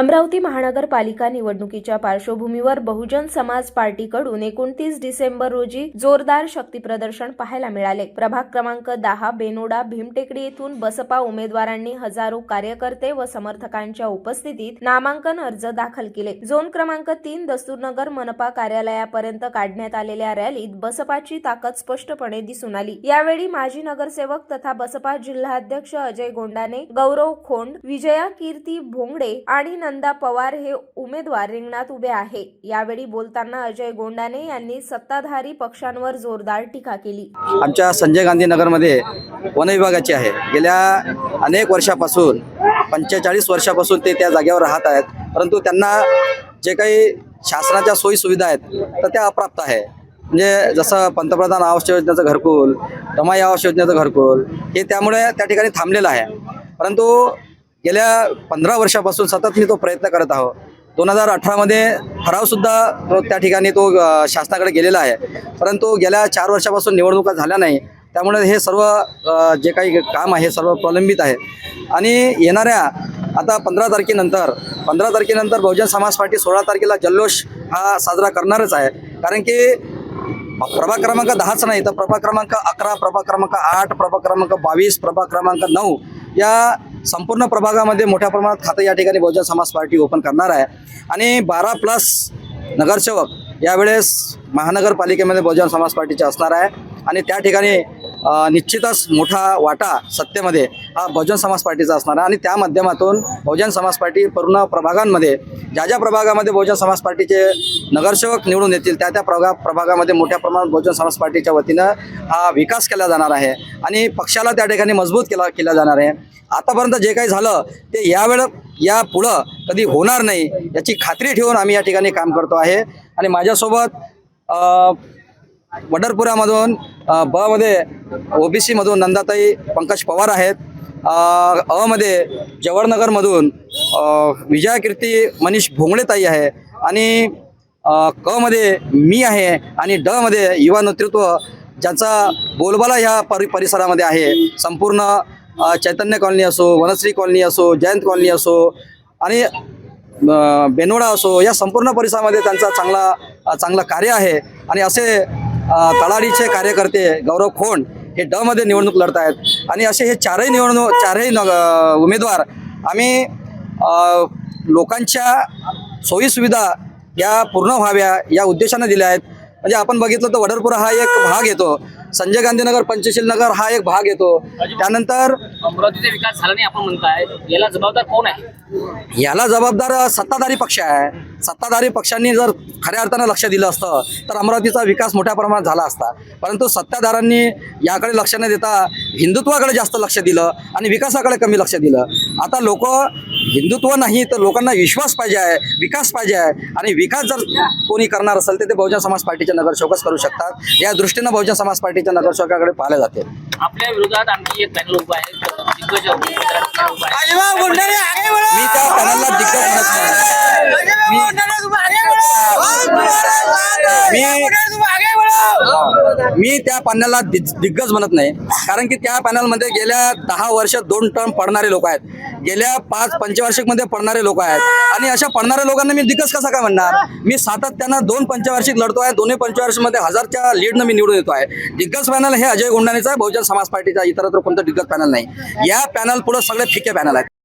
अमरावती महानगरपालिका निवडणुकीच्या पार्श्वभूमीवर बहुजन समाज पार्टीकडून एकोणतीस डिसेंबर रोजी जोरदार शक्ती प्रदर्शन पाहायला मिळाले. प्रभाग क्रमांक दहा बेनोडा भीमटेकडी येथून बसपा उमेदवारांनी हजारो कार्यकर्ते व समर्थकांच्या उपस्थितीत नामांकन अर्ज दाखल केले. झोन क्रमांक तीन दस्तूरनगर मनपा कार्यालयापर्यंत काढण्यात आलेल्या रॅलीत बसपाची ताकद स्पष्टपणे दिसून आली. यावेळी माजी नगरसेवक तथा बसपा जिल्हाध्यक्ष अजय गोंडाने गौरव खोंड विजया कीर्ती भोंगडे आणि नंदा पवार हे उमेदवार रिंगणात उभे आहे. यावेळी बोलताना अजय गोंडाने यांनी सत्ताधारी पक्षांवर जोरदार टीका केली. आमच्या संजय गांधी नगरमध्ये वनविभागाची आहे. गेल्या अनेक वर्षापासून पंचेचाळीस वर्षापासून ते त्या जागेवर राहत आहेत. परंतु त्यांना जे काही शासनाच्या सोयी सुविधा आहेत तर त्या अप्राप्त आहे. म्हणजे जसं पंतप्रधान आवास योजनेचं घरकुल रमाई आवास योजनेचं घरकुल हे त्यामुळे त्या ठिकाणी थांबलेलं आहे. परंतु गेल्या पंधरा वर्षापासून सतत मी तो प्रयत्न करत आहो. दोन हजार अठरामध्ये ठरावसुद्धा तो त्या ठिकाणी तो शासनाकडे गेलेला आहे. परंतु गेल्या चार वर्षापासून निवडणुका झाल्या नाही. त्यामुळे हे सर्व जे काही काम आहे सर्व प्रलंबित आहे. आणि येणाऱ्या आता पंधरा तारखेनंतर पंधरा तारखेनंतर बहुजन समाज पार्टी सोळा तारखेला जल्लोष हा साजरा करणारच आहे. कारण की प्रभाग क्रमांक दहाच नाही तर प्रभाग क्रमांक अकरा प्रभाग क्रमांक आठ प्रभाग क्रमांक बावीस प्रभाग क्रमांक नऊ या संपूर्ण प्रभागामध्ये मोठ्या प्रमाणात खातं या ठिकाणी बहुजन समाज पार्टी ओपन करणार आहे. आणि बारा प्लस नगरसेवक यावेळेस महानगरपालिकेमध्ये बहुजन समाज पार्टीचे असणार आहे. आणि त्या ठिकाणी निश्चितच मोठा वाटा सत्तेमध्ये हा बहुजन समाज पार्टीचा असणार आहे. आणि त्या माध्यमातून बहुजन समाज पार्टी पूर्ण प्रभागांमध्ये ज्या ज्या प्रभागामध्ये बहुजन समाज पार्टीचे नगरसेवक निवडून येतील त्या त्या प्रभागा प्रभागामध्ये मोठ्या प्रमाणात बहुजन समाज पार्टीच्या वतीनं हा विकास केला जाणार आहे आणि पक्षाला त्या ठिकाणी मजबूत केला केला जाणार आहे. आतापर्यंत जे काही झालं ते यावेळ या पुढं कधी होणार नाही याची खात्री ठेवून आम्ही या ठिकाणी काम करतो आहे. आणि माझ्यासोबत वडरपुरामधून बमध्ये ब मध्ये ओबीसीमधून नंदाताई पंकज पवार आहेत. अमध्ये अ जवाहरनगरमधून विजयाकीर्ती विजया कीर्ती मनीष भोंगळेताई आहे आणि क मध्ये मी आहे आणि ड मध्ये युवा नेतृत्व ज्याचा बोलबाला ह्या परि परिसरामध्ये आहे. संपूर्ण चैतन्य कॉलनी असो वनश्री कॉलनी असो जयंत कॉलनी असो आणि बेनोडा असो या संपूर्ण परिसरामध्ये त्यांचा चांगला चांगलं कार्य आहे. आणि असे तळाडीचे कार्यकर्ते गौरव खोंड हे ड मध्ये निवडणूक लढत आहेत आणि असे हे चारही निवडणूक चारही उमेदवार आम्ही लोकांच्या सोयीसुविधा या पूर्ण व्हाव्या या उद्देशाने दिल्या आहेत. म्हणजे आपण बघितलं तर वडरपुरा हा एक भाग येतो. संजय गांधी नगर पंचशील नगर हा एक भाग येतो. त्यानंतर अमरावतीचा विकास झाला नाही आपण म्हणताय. याला जबाबदार कोण आहे? याला जबाबदार सत्ताधारी पक्ष आहे. सत्ताधारी पक्षांनी जर खऱ्या अर्थानं लक्ष दिलं असतं तर अमरावतीचा विकास मोठ्या प्रमाणात झाला असता. परंतु सत्ताधाऱ्यांनी याकडे लक्ष न देता हिंदुत्वाकडे जास्त लक्ष दिलं आणि विकासाकडे कमी लक्ष दिलं. आता लोक हिंदुत्व नाही तर लोकांना विश्वास पाहिजे आहे विकास पाहिजे आहे. आणि विकास जर कोणी करणार असेल तर ते बहुजन समाज पार्टीचे नगरसेवकच करू शकतात. या दृष्टीनं बहुजन समाज पार्टीच्या नगरसेवकाकडे पाहिले जाते. आपल्या विरोधात आणखी एक उभा आहे मी त्या पॅनलला दिग्गज म्हणत नाही. कारण की त्या पॅनलमध्ये गेल्या दहा वर्ष दोन टर्म पडणारे लोक आहेत. गेल्या पाच पंचवार्षिकमध्ये पडणारे लोक आहेत. आणि अशा पडणाऱ्या लोकांना मी दिग्गज कसा काय म्हणणार? मी सातत्यानं दोन पंचवार्षिक लढतो आहे. दोन्ही पंचवार्षिकमध्ये हजारच्या लीडनं मी निवडून येतो आहे. दिग्गज पॅनल हे अजय गुंडानेचं आहे बहुजन समाज पार्टीचा इतरत्र कोणतं दिग्गज पॅनल नाही. या पॅनल पुढे सगळे फिके पॅनल आहेत.